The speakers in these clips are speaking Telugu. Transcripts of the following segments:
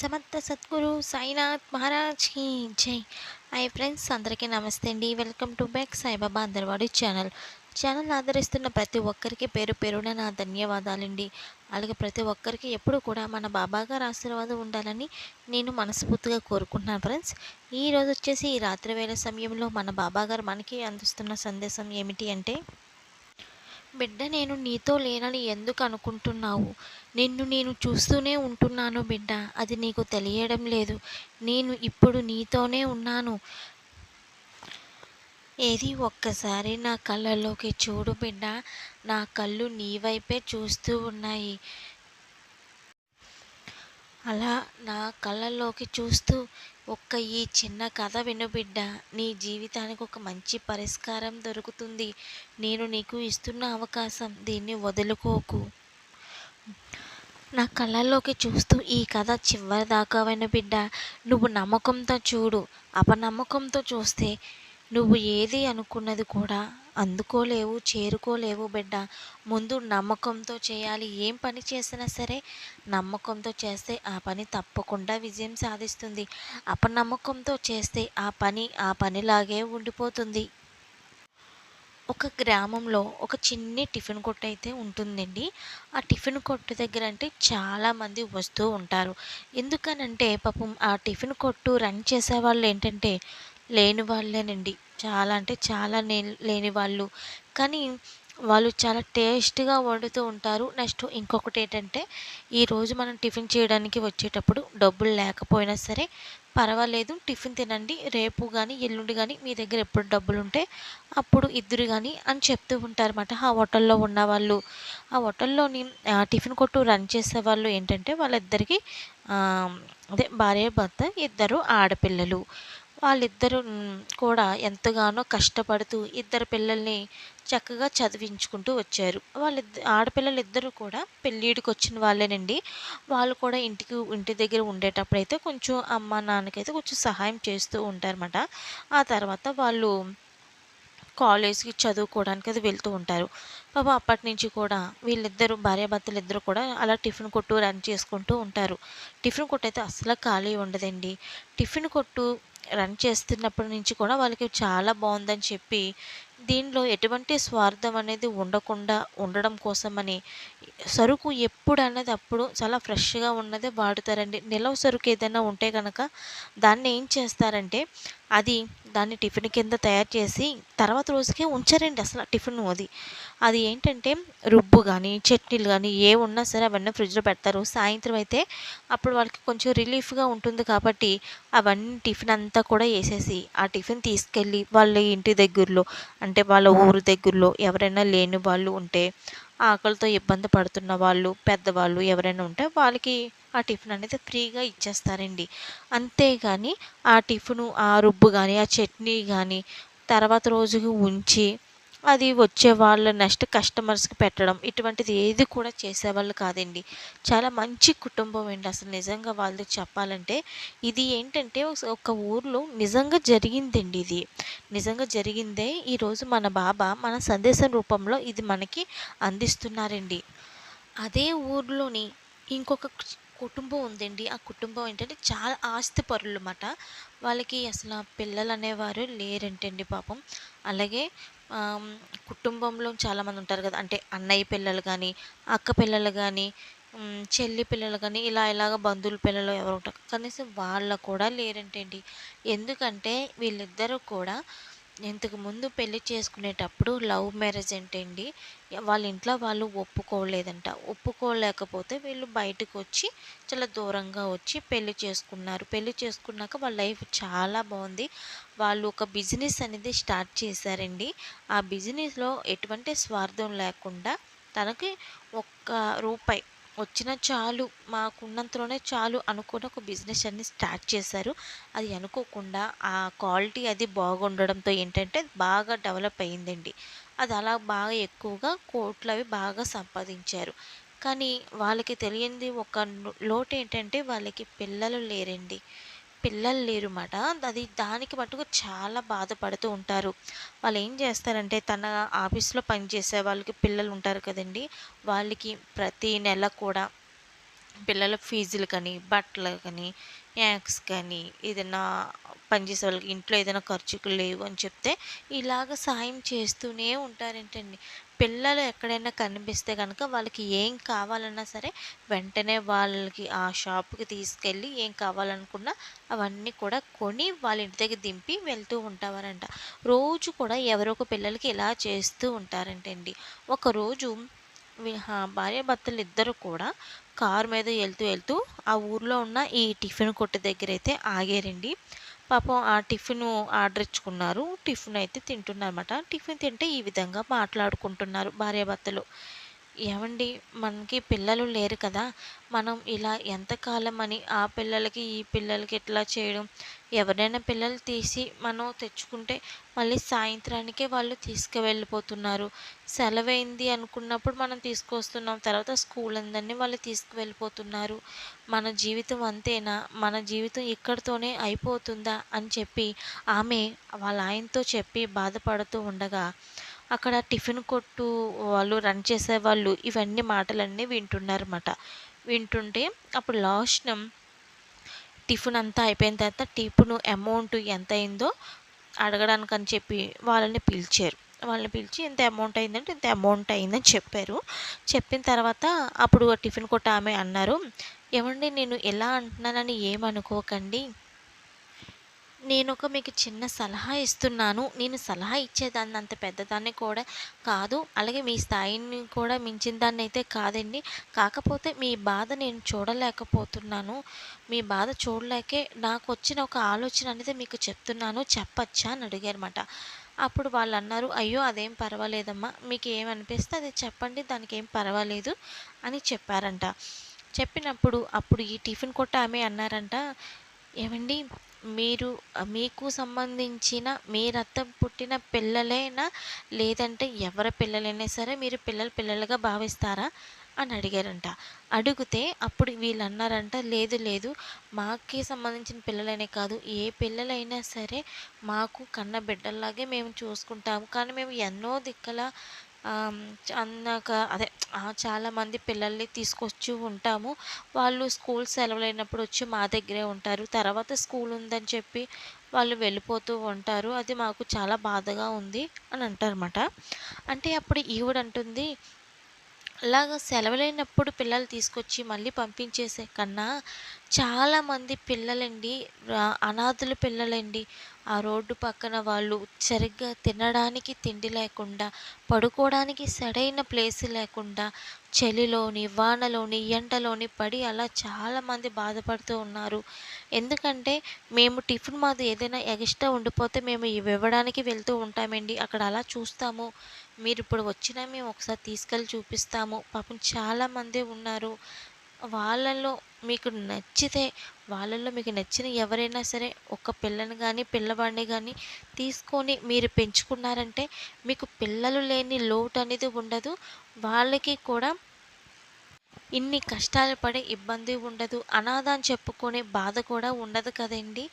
సమర్థ సద్గురు సాయినాథ్ మహారాజ్కి జై. హాయ్ ఫ్రెండ్స్ అందరికీ నమస్తే అండి. వెల్కమ్ టు బ్యాక్ సాయిబాబా అందరివాడు ఛానల్. ఛానల్ ఆదరిస్తున్న ప్రతి ఒక్కరికి పేరు పేరున నా ధన్యవాదాలండి. అలాగే ప్రతి ఒక్కరికి ఎప్పుడు కూడా మన బాబా గారు ఆశీర్వాదం ఉండాలని నేను మనస్ఫూర్తిగా కోరుకుంటున్నాను ఫ్రెండ్స్. ఈ రోజు వచ్చేసి ఈ రాత్రి వేళ సమయంలో మన బాబాగారు మనకి అందిస్తున్న సందేశం ఏమిటి అంటే బిడ్డ నేను నీతో లేనని ఎందుకు అనుకుంటున్నావు? నిన్ను నేను చూస్తూనే ఉంటున్నాను బిడ్డ. అది నీకు తెలియడం లేదు. నేను ఇప్పుడు నీతోనే ఉన్నాను. ఏది ఒక్కసారి నా కళ్ళలోకి చూడు బిడ్డ. నా కళ్ళు నీ వైపే చూస్తూ ఉన్నాయి. అలా నా కళ్ళల్లోకి చూస్తూ ఒక్క ఈ చిన్న కథ విను బిడ్డ. నీ జీవితానికి ఒక మంచి పరిష్కారం దొరుకుతుంది. నేను నీకు ఇస్తున్న అవకాశం. దీన్ని వదులుకోకు. నా కళ్ళల్లోకి చూస్తూ ఈ కథ చివరి దాకా వినబిడ్డ నువ్వు నమ్మకంతో చూడు. అపనమ్మకంతో చూస్తే నువ్వు ఏది అనుకున్నది కూడా అందుకోలేవు చేరుకోలేవు బిడ్డ. ముందు నమ్మకంతో చేయాలి. ఏం పని చేసినా సరే నమ్మకంతో చేస్తే ఆ పని తప్పకుండా విజయం సాధిస్తుంది. అపనమ్మకంతో చేస్తే ఆ పని ఆ పనిలాగే ఉండిపోతుంది. ఒక గ్రామంలో ఒక చిన్ని టిఫిన్ కొట్టు అయితే ఉంటుందండి. ఆ టిఫిన్ కొట్టు దగ్గర అంటే చాలామంది వస్తూ ఉంటారు. ఎందుకనంటే పాపం ఆ టిఫిన్ కొట్టు రన్ చేసే వాళ్ళు ఏంటంటే లేని వాళ్ళేనండి చాలా అంటే చాలా నే లేని వాళ్ళు. కానీ వాళ్ళు చాలా టేస్ట్గా వండుతూ ఉంటారు. నెక్స్ట్ ఇంకొకటి ఏంటంటే ఈరోజు మనం టిఫిన్ చేయడానికి వచ్చేటప్పుడు డబ్బులు లేకపోయినా సరే పర్వాలేదు టిఫిన్ తినండి. రేపు కానీ ఎల్లుండి కానీ మీ దగ్గర ఎప్పుడు డబ్బులు ఉంటే అప్పుడు ఇద్దరు కానీ అని చెప్తూ ఉంటారన్నమాట. ఆ హోటల్లో ఉన్నవాళ్ళు ఆ హోటల్లోని టిఫిన్ కొట్టు రన్ చేసే వాళ్ళు ఏంటంటే వాళ్ళిద్దరికి అదే భార్య భర్త ఇద్దరు ఆడపిల్లలు. వాళ్ళిద్దరూ కూడా ఎంతగానో కష్టపడుతూ ఇద్దరు పిల్లల్ని చక్కగా చదివించుకుంటూ వచ్చారు. వాళ్ళిద్ద ఆడపిల్లలు ఇద్దరు కూడా పెళ్ళిడికి వచ్చిన వాళ్ళేనండి. వాళ్ళు కూడా ఇంటికి ఇంటి దగ్గర ఉండేటప్పుడైతే కొంచెం అమ్మ నాన్నకైతే కొంచెం సహాయం చేస్తూ ఉంటారన్నమాట. ఆ తర్వాత వాళ్ళు కాలేజ్కి చదువుకోవడానికి అది వెళ్తూ ఉంటారు. పాప అప్పటి నుంచి కూడా వీళ్ళిద్దరూ భార్యాభర్తలు ఇద్దరు కూడా అలా టిఫిన్ కొట్టు రన్ చేసుకుంటూ ఉంటారు. టిఫిన్ కొట్టు అయితే అసలు ఖాళీ ఉండదండి. టిఫిన్ కొట్టు రన్ చేస్తున్నప్పటి నుంచి కూడా వాళ్ళకి చాలా బాగుందని చెప్పి దీనిలో ఎటువంటి స్వార్థం అనేది ఉండకుండా ఉండడం కోసమని సరుకు ఎప్పుడు అన్నది అప్పుడు చాలా ఫ్రెష్గా ఉన్నదే వాడుతారండి. నిలవ సరుకు ఏదైనా ఉంటే కనుక దాన్ని ఏం చేస్తారంటే అది దాన్ని టిఫిన్ కింద తయారు చేసి తర్వాత రోజుకే ఉంచారండి అసలు టిఫిన్ అది. అది ఏంటంటే రుబ్బు కానీ చట్నీలు కానీ ఏ ఉన్నా సరే అవన్నీ ఫ్రిడ్జ్లో పెడతారు. సాయంత్రం అయితే అప్పుడు వాళ్ళకి కొంచెం రిలీఫ్గా ఉంటుంది కాబట్టి అవన్నీ టిఫిన్ అంతా కూడా వేసేసి ఆ టిఫిన్ తీసుకెళ్ళి వాళ్ళ ఇంటి దగ్గరలో అంటే వాళ్ళ ఊరు దగ్గరలో ఎవరైనా లేని వాళ్ళు ఉంటే ఆకలితో ఇబ్బంది పడుతున్న వాళ్ళు పెద్దవాళ్ళు ఎవరైనా ఉంటే వాళ్ళకి ఆ టిఫిన్ అనేది ఫ్రీగా ఇచ్చేస్తారండి. అంతేగాని ఆ టిఫిను ఆ రుబ్బు కానీ ఆ చట్నీ కానీ తర్వాత రోజుకి ఉంచి అది వచ్చే వాళ్ళ నెక్స్ట్ కస్టమర్స్కి పెట్టడం ఇటువంటిది ఏది కూడా చేసేవాళ్ళు కాదండి. చాలా మంచి కుటుంబం అండి. అసలు నిజంగా వాళ్ళు చెప్పాలంటే ఇది ఏంటంటే ఒక ఊర్లో నిజంగా జరిగిందండి ఇది. నిజంగా జరిగిందే ఈరోజు మన బాబా మన సందేశం రూపంలో ఇది మనకి అందిస్తున్నారండి. అదే ఊర్లోని ఇంకొక కుటుంబం ఉందండి. ఆ కుటుంబం ఏంటంటే చాలా ఆస్తిపరులు అన్నమాట వాళ్ళకి అసలు పిల్లలు అనేవారు లేరంటండి పాపం. అలాగే కుటుంబంలో చాలామంది ఉంటారు కదా అంటే అన్నయ్య పిల్లలు కానీ అక్క పిల్లలు కానీ చెల్లి పిల్లలు కానీ ఇలా ఇలాగ బంధువుల పిల్లలు ఎవరు ఉంటారు. కనీసం వాళ్ళ కూడా లేరంటండి ఎందుకంటే వీళ్ళిద్దరూ కూడా ఇంతకు ముందు పెళ్ళి చేసుకునేటప్పుడు లవ్ మ్యారేజ్ ఏంటండి? వాళ్ళ ఇంట్లో వాళ్ళు ఒప్పుకోలేదంట. ఒప్పుకోలేకపోతే వీళ్ళు బయటకు వచ్చి చాలా దూరంగా వచ్చి పెళ్ళి చేసుకున్నారు. పెళ్ళి చేసుకున్నాక వాళ్ళ లైఫ్ చాలా బాగుంది. వాళ్ళు ఒక బిజినెస్ అనేది స్టార్ట్ చేశారండి. ఆ బిజినెస్లో ఎటువంటి స్వార్థం లేకుండా తనకి ఒక్క రూపాయి వచ్చిన చాలు మాకున్నంతలోనే చాలు అనుకుని ఒక బిజినెస్ అన్ని స్టార్ట్ చేశారు. అది అనుకోకుండా ఆ క్వాలిటీ అది బాగుండడంతో ఏంటంటే బాగా డెవలప్ అయిందండి అది అలా బాగా ఎక్కువగా కోట్లు అవి బాగా సంపాదించారు. కానీ వాళ్ళకి తెలియంది ఒక లోటు ఏంటంటే వాళ్ళకి పిల్లలు లేరండి. పిల్లలు లేరు మాట అది దానికి మటుకు చాలా బాధపడుతూ ఉంటారు. వాళ్ళు ఏం చేస్తారంటే తన ఆఫీస్లో పనిచేసే వాళ్ళకి పిల్లలు ఉంటారు కదండి. వాళ్ళకి ప్రతి నెల కూడా పిల్లల ఫీజులు కానీ బట్టలు కానీ, ఏదైనా పనిచేసే వాళ్ళకి ఇంట్లో ఏదైనా ఖర్చులు లేవు అని చెప్తే, ఇలాగ సాయం చేస్తూనే ఉంటారంటండి. పిల్లలు ఎక్కడైనా కనిపిస్తే కనుక వాళ్ళకి ఏం కావాలన్నా సరే, వెంటనే వాళ్ళకి ఆ షాప్‌కి తీసుకెళ్ళి ఏం కావాలనుకున్నా అవన్నీ కూడా కొని వాళ్ళ ఇంటి దగ్గర దింపి వెళ్తూ ఉంటారంట. రోజు కూడా ఎవరో ఒక పిల్లలకి ఇలా చేస్తూ ఉంటారంటండి. ఒకరోజు భార్యాభర్తలు ఇద్దరు కూడా కారు మీద వెళ్తూ వెళ్తూ ఆ ఊర్లో ఉన్న ఈ టిఫిన్ కొట్టు దగ్గర అయితే ఆగారండి. పాపం ఆ టిఫిన్ ఆర్డర్ ఇచ్చుకున్నారు. టిఫిన్ అయితే తింటున్నారన్నమాట. టిఫిన్ తింటే ఈ విధంగా మాట్లాడుకుంటున్నారు భార్యాభర్తలు. ఏవండీ మనకి పిల్లలు లేరు కదా! మనం ఇలా ఎంతకాలం అని ఆ పిల్లలకి, ఈ పిల్లలకి ఇట్లా చేయడం. ఎవరైనా పిల్లలు తీసి మనం తెచ్చుకుంటే మళ్ళీ సాయంత్రానికే వాళ్ళు తీసుకువెళ్ళిపోతున్నారు. సెలవైంది అనుకున్నప్పుడు మనం తీసుకొస్తున్నాం. తర్వాత స్కూల్ అందరినీ వాళ్ళు తీసుకువెళ్ళిపోతున్నారు. మన జీవితం అంతేనా? మన జీవితం ఇక్కడితోనే అయిపోతుందా? అని చెప్పి ఆమె వాళ్ళ ఆయనతో చెప్పి బాధపడుతూ ఉండగా, అక్కడ టిఫిన్ కొట్టు వాళ్ళు రన్ చేసేవాళ్ళు ఇవన్నీ మాటలన్నీ వింటున్నారన్నమాట. వింటుంటే అప్పుడు లాస్ట్ టిఫిన్ అంతా అయిపోయిన తర్వాత టిఫిన్ అమౌంట్ ఎంత అయిందో అడగడానికి అని చెప్పి వాళ్ళని పిలిచారు. వాళ్ళని పిలిచి ఇంత అమౌంట్ అయిందంటే ఇంత అమౌంట్ అయిందని చెప్పారు. చెప్పిన తర్వాత అప్పుడు టిఫిన్ కొట్టు ఆమె అన్నారు, ఏమండి నేను ఎలా అంటున్నానని ఏమనుకోకండి. నేను ఒక మీకు చిన్న సలహా ఇస్తున్నాను. నేను సలహా ఇచ్చేదాన్ని అంత పెద్దదాన్ని కూడా కాదు. అలాగే మీ స్థాయిని కూడా మించిన దాన్ని అయితే కాదండి. కాకపోతే మీ బాధ నేను చూడలేకపోతున్నాను. మీ బాధ చూడలేకే నాకు వచ్చిన ఒక ఆలోచన అనేది మీకు చెప్తున్నాను. చెప్పచ్చా?" అని అడిగారన్నమాట. అప్పుడు వాళ్ళు అన్నారు "అయ్యో! అదేం పర్వాలేదమ్మా. మీకు ఏమనిపిస్తే అది చెప్పండి. దానికి ఏం పర్వాలేదు" అని చెప్పారంట. చెప్పినప్పుడు అప్పుడు ఈ టిఫిన్ కొట్ట ఆమె అన్నారంట, ఏమండి మీరు మీకు సంబంధించిన మీ రక్తం పుట్టిన పిల్లలేనా? లేదంటే ఎవరి పిల్లలైనా సరే మీరు పిల్లలు పిల్లలుగా భావిస్తారా?" అని అడిగారంట. అడిగితే అప్పుడు వీళ్ళన్నారంట, "లేదు లేదు. మాకే సంబంధించిన పిల్లలనే కాదు. ఏ పిల్లలైనా సరే మాకు కన్న బిడ్డల్లాగే మేము చూసుకుంటాము. కానీ మేము ఎన్నో దిక్కల అన్నాక అదే చాలామంది పిల్లల్ని తీసుకొచ్చి ఉంటాము. వాళ్ళు స్కూల్ సెలవులైనప్పుడు వచ్చి మా దగ్గరే ఉంటారు. తర్వాత స్కూల్ ఉందని చెప్పి వాళ్ళు వెళ్ళిపోతూ ఉంటారు. అది మాకు చాలా బాధగా ఉంది" అని అంటారన్నమాట. అంటే అప్పుడు ఈవిడంటుంది, "అలాగా సెలవులైనప్పుడు పిల్లలు తీసుకొచ్చి మళ్ళీ పంపించేసే కన్నా చాలామంది పిల్లలండి అనాథుల పిల్లలండి. ఆ రోడ్డు పక్కన వాళ్ళు సరిగ్గా తినడానికి తిండి లేకుండా, పడుకోవడానికి సరైన ప్లేస్ లేకుండా, చలిలోని, వానలోని, ఎండలోని పడి అలా చాలామంది బాధపడుతూ ఉన్నారు. ఎందుకంటే మేము టిఫిన్ మాది ఏదైనా ఎక్స్ట్రా ఉండిపోతే మేము ఇవి ఇవ్వడానికి వెళ్తూ ఉంటామండి. అక్కడ అలా చూస్తాము. మీరు ఇప్పుడు వచ్చినా మేము ఒకసారి తీసుకెళ్ళి చూపిస్తాము. పాపం చాలామంది ఉన్నారు. వాళ్ళలో మీకు నచ్చితే వాళ్ళల్లో మీకు నచ్చిన ఎవరైనా సరే ఒక పిల్లని కానీ పిల్లవాడిని కానీ తీసుకొని మీరు పెంచుకున్నారంటే మీకు పిల్లలు లేని లోటు అనేది ఉండదు. వాళ్ళకి కూడా ఇన్ని కష్టాలు పడే ఇబ్బంది ఉండదు. అనాథ అని చెప్పుకునే బాధ కూడా ఉండదు కదండి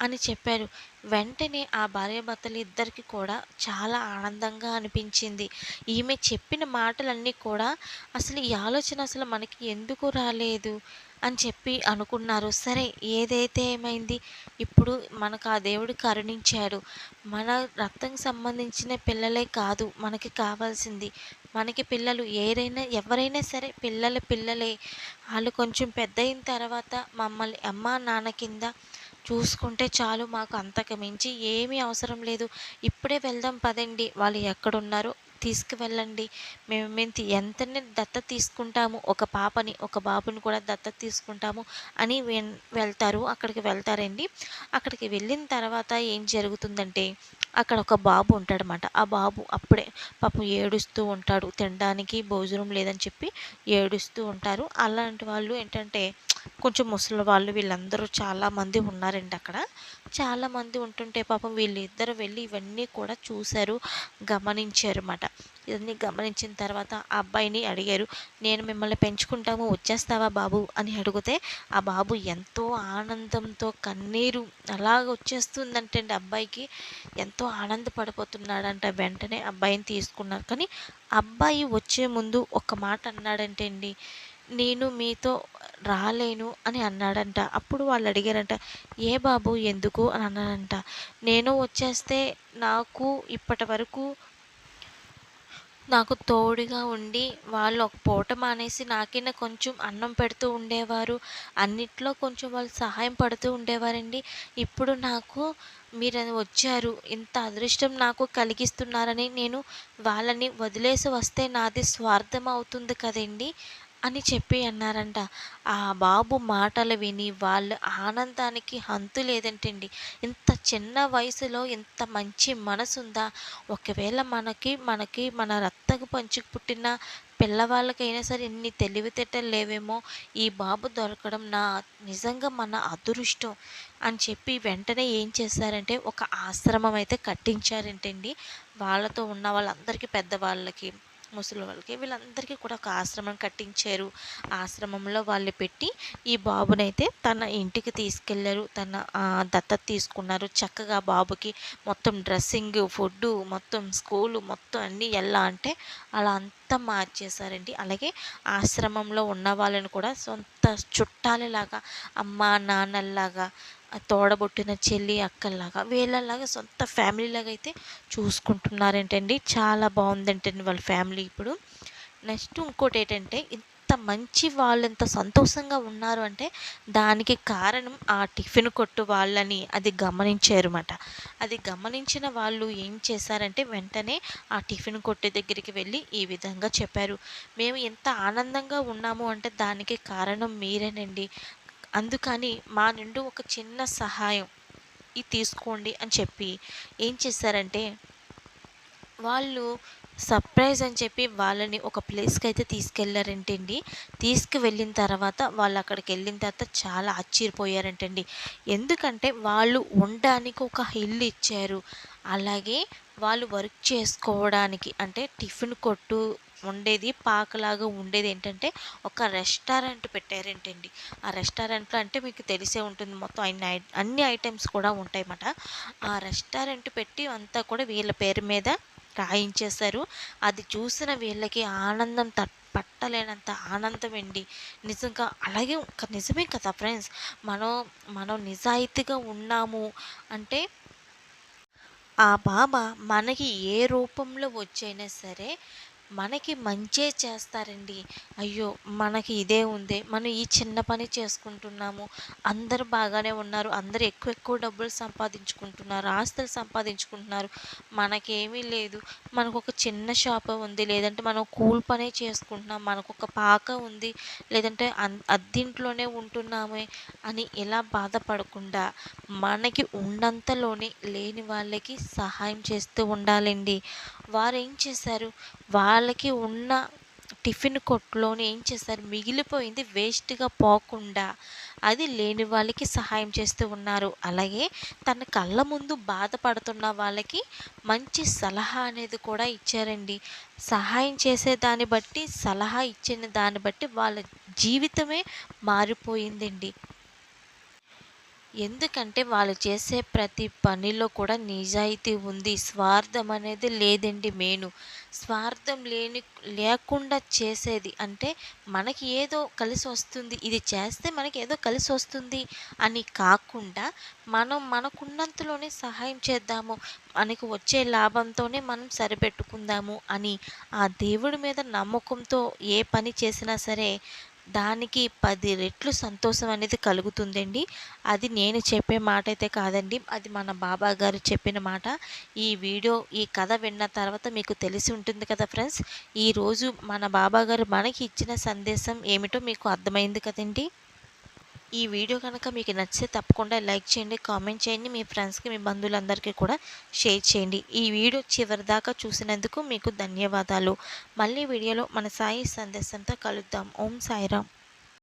అని చెప్పారు. వెంటనే ఆ భార్యాభర్తలిద్దరికీ కూడా చాలా ఆనందంగా అనిపించింది. ఈమె చెప్పిన మాటలన్నీ కూడా అసలు ఈ ఆలోచన అసలు మనకి ఎందుకు రాలేదు అని చెప్పి అనుకున్నారు. సరే ఏదైతే ఏమైంది. ఇప్పుడు మనకు ఆ దేవుడు కరుణించాడు. మన రక్తం సంబంధించిన పిల్లలే కాదు మనకి కావాల్సింది. మనకి పిల్లలు ఏదైనా ఎవరైనా సరే పిల్లలు పిల్లలే. వాళ్ళు కొంచెం పెద్దయిన తర్వాత మమ్మల్ని అమ్మా, నాన్న కింద చూసుకుంటే చాలు. మాకు అంతకు మించి ఏమీ అవసరం లేదు. ఇప్పుడే వెళ్దాం పదండి. వాళ్ళు ఎక్కడున్నారో తీసుకువెళ్ళండి. మేము మేము తి దత్త తీసుకుంటాము. ఒక పాపని, ఒక బాబుని కూడా దత్త తీసుకుంటాము అని వెన్ వెళ్తారు. అక్కడికి వెళ్తారండి. అక్కడికి వెళ్ళిన తర్వాత ఏం జరుగుతుందంటే అక్కడ ఒక బాబు ఉంటాడనమాట. ఆ బాబు అప్పుడే పాపం ఏడుస్తూ ఉంటాడు. తినడానికి భోజనం లేదని చెప్పి ఏడుస్తూ ఉంటారు. అలాంటి వాళ్ళు ఏంటంటే కొంచెం ముసలి వాళ్ళు వీళ్ళందరూ చాలామంది ఉన్నారండి అక్కడ. చాలామంది ఉంటుంటే పాపం వీళ్ళిద్దరు వెళ్ళి ఇవన్నీ కూడా చూశారు గమనించారు అన్నమాట ఇవన్నీ గమనించిన తర్వాత ఆ అబ్బాయిని అడిగారు. "నేను మిమ్మల్ని పెంచుకుంటాము. వచ్చేస్తావా బాబు" అని అడిగితే ఆ బాబు ఎంతో ఆనందంతో కన్నీరు అలాగ వచ్చేస్తుందంటండి అబ్బాయికి. ఎంతో ఆనందపడిపోతున్నాడంట. వెంటనే అబ్బాయిని తీసుకున్నారు. కానీ అబ్బాయి వచ్చే ముందు ఒక మాట అన్నాడంటే అండి "నేను మీతో రాలేను అని అన్నాడంట. అప్పుడు వాళ్ళు అడిగారంట ఏ బాబు ఎందుకు? అని అన్నాడంట నేను వచ్చేస్తే నాకు ఇప్పటి వరకు నాకు తోడుగా ఉండి వాళ్ళు ఒక పూట మానేసి నాకైనా కొంచెం అన్నం పెడుతూ ఉండేవారు. అన్నిట్లో కొంచెం వాళ్ళు సహాయం పడుతూ ఉండేవారండి. ఇప్పుడు నాకు మీరు వచ్చారు. ఇంత అదృష్టం నాకు కలిగిస్తున్నారని నేను వాళ్ళని వదిలేసి వస్తే నాది స్వార్థం అవుతుంది కదండి. అని చెప్పి అన్నారంట. ఆ బాబు మాటలు విని వాళ్ళ ఆనందానికి హంతు లేదంటండి. ఇంత చిన్న వయసులో ఇంత మంచి మనసుందా? ఒకవేళ మనకి మనకి మన రత్తకు పంచుకు పుట్టిన పిల్లవాళ్ళకైనా సరే ఇన్ని తెలివితేటలు లేవేమో? ఈ బాబు దొరకడం నా నిజంగా మన అదృష్టం అని చెప్పి వెంటనే ఏం చేశారంటే ఒక ఆశ్రమం అయితే కట్టించారంటండి. వాళ్ళతో ఉన్న వాళ్ళందరికీ పెద్దవాళ్ళకి. ముసలి వాళ్ళకి వీళ్ళందరికీ కూడా ఒక ఆశ్రమం కట్టించారు. ఆశ్రమంలో వాళ్ళు పెట్టి ఈ బాబునైతే తన ఇంటికి తీసుకెళ్ళారు. తన దత్తత తీసుకున్నారు. చక్కగా బాబుకి మొత్తం డ్రెస్సింగ్ ఫుడ్ మొత్తం స్కూలు మొత్తం అన్నీ ఎలా అంటే అలా అంతా మార్చేశారండి. అలాగే ఆశ్రమంలో ఉన్న వాళ్ళని కూడా సొంత చుట్టాలలాగా అమ్మ నాన్నల్లాగా తోడబుట్టిన చెల్లి అక్కల్లాగా వీళ్ళలాగా సొంత ఫ్యామిలీలాగా అయితే చూసుకుంటున్నారేంటండి. చాలా బాగుందంటండి వాళ్ళ ఫ్యామిలీ ఇప్పుడు. నెక్స్ట్ ఇంకోటి ఏంటంటే ఇంత మంచి వాళ్ళు ఎంత సంతోషంగా ఉన్నారు అంటే దానికి కారణం ఆ టిఫిన్ కొట్టు వాళ్ళని అది గమనించారన్నమాట. అది గమనించిన వాళ్ళు ఏం చేశారంటే వెంటనే ఆ టిఫిన్ కొట్టు దగ్గరికి వెళ్ళి ఈ విధంగా చెప్పారు. మేము ఎంత ఆనందంగా ఉన్నాము అంటే దానికి కారణం మీరేనండి. అందుకని మా నుండి ఒక చిన్న సహాయం ఇది తీసుకోండి అని చెప్పి ఏం చేశారంటే వాళ్ళు సర్ప్రైజ్ అని చెప్పి వాళ్ళని ఒక ప్లేస్కి అయితే తీసుకెళ్ళారంటండి తీసుకువెళ్ళిన తర్వాత వాళ్ళు అక్కడికి వెళ్ళిన తర్వాత చాలా ఆశ్చర్యపోయారంటండి. ఎందుకంటే వాళ్ళు ఉండడానికి ఒక ఇల్లు ఇచ్చారు. అలాగే వాళ్ళు వర్క్ చేసుకోవడానికి అంటే టిఫిన్ కొట్టు ఉండేది పాకలాగా ఉండేది ఏంటంటే ఒక రెస్టారెంట్ పెట్టారేంటండి ఆ రెస్టారెంట్లో అంటే మీకు తెలిసే ఉంటుంది మొత్తం అన్ని అన్ని ఐటమ్స్ కూడా ఉంటాయన్నమాట. ఆ రెస్టారెంట్ పెట్టి అంతా కూడా వీళ్ళ పేరు మీద రాయించేశారు. అది చూసిన వీళ్ళకి ఆనందం తట్ పట్టలేనంత ఆనందం అండి. నిజంగా అలాగే నిజమే కదా ఫ్రెండ్స్? మనం మనం నిజాయితీగా ఉన్నాము అంటే ఆ బాబా మనకి ఏ రూపంలో వచ్చైనా సరే మనకి మంచే చేస్తారండి. అయ్యో మనకి ఇదే ఉంది. మనం ఈ చిన్న పని చేసుకుంటున్నాము. అందరు బాగానే ఉన్నారు. అందరు ఎక్కువ ఎక్కువ డబ్బులు సంపాదించుకుంటున్నారు. ఆస్తులు సంపాదించుకుంటున్నారు. మనకేమీ లేదు. మనకు ఒక చిన్న షాప్ ఉంది. లేదంటే మనం కూల్ పనే చేసుకుంటున్నాం. మనకు ఒక పాక ఉంది. లేదంటే అద్దింట్లోనే ఉంటున్నామే అని ఇలా బాధపడకుండా మనకి ఉన్నంతలోనే లేని వాళ్ళకి సహాయం చేస్తూ ఉండాలండి. వారు ఏం చేశారు? వాళ్ళకి ఉన్న టిఫిన్ కొట్టులోనే ఏం చేస్తారు మిగిలిపోయింది వేస్ట్గా పోకుండా అది లేని వాళ్ళకి సహాయం చేస్తూ ఉన్నారు. అలాగే తన కళ్ళ ముందు బాధపడుతున్న వాళ్ళకి మంచి సలహా అనేది కూడా ఇచ్చారండి. సహాయం చేసే దాన్ని బట్టి సలహా ఇచ్చిన దాన్ని బట్టి వాళ్ళ జీవితమే మారిపోయిందండి. ఎందుకంటే వాళ్ళు చేసే ప్రతి పనిలో కూడా నిజాయితీ ఉంది. స్వార్థం అనేది లేదండి మెయిన్. స్వార్థం లేని లేకుండా చేసేది అంటే మనకి ఏదో కలిసి వస్తుంది. ఇది చేస్తే మనకి ఏదో కలిసి వస్తుంది అని కాకుండా మనం మనకున్నంతలోనే సహాయం చేద్దాము. మనకు వచ్చే లాభంతోనే మనం సరిపెట్టుకుందాము అని ఆ దేవుడి మీద నమ్మకంతో ఏ పని చేసినా సరే దానికి పది రెట్లు సంతోషం అనేది కలుగుతుందండి. అది నేను చెప్పే మాట అయితే కాదండి. అది మన బాబా గారు చెప్పిన మాట. ఈ వీడియో ఈ కథ విన్న తర్వాత మీకు తెలిసి ఉంటుంది కదా ఫ్రెండ్స్. ఈరోజు మన బాబా గారు మనకి ఇచ్చిన సందేశం ఏమిటో మీకు అర్థమైంది కదండి. ఈ వీడియో కనుక మీకు నచ్చితే తప్పకుండా లైక్ చేయండి కామెంట్ చేయండి మీ ఫ్రెండ్స్కి మీ బంధువులందరికీ కూడా షేర్ చేయండి. ఈ వీడియో చివరి దాకా చూసినందుకు మీకు ధన్యవాదాలు. మళ్ళీ వీడియోలో మన సాయి సందేశంతో కలుద్దాం. ఓం సాయిరామ్.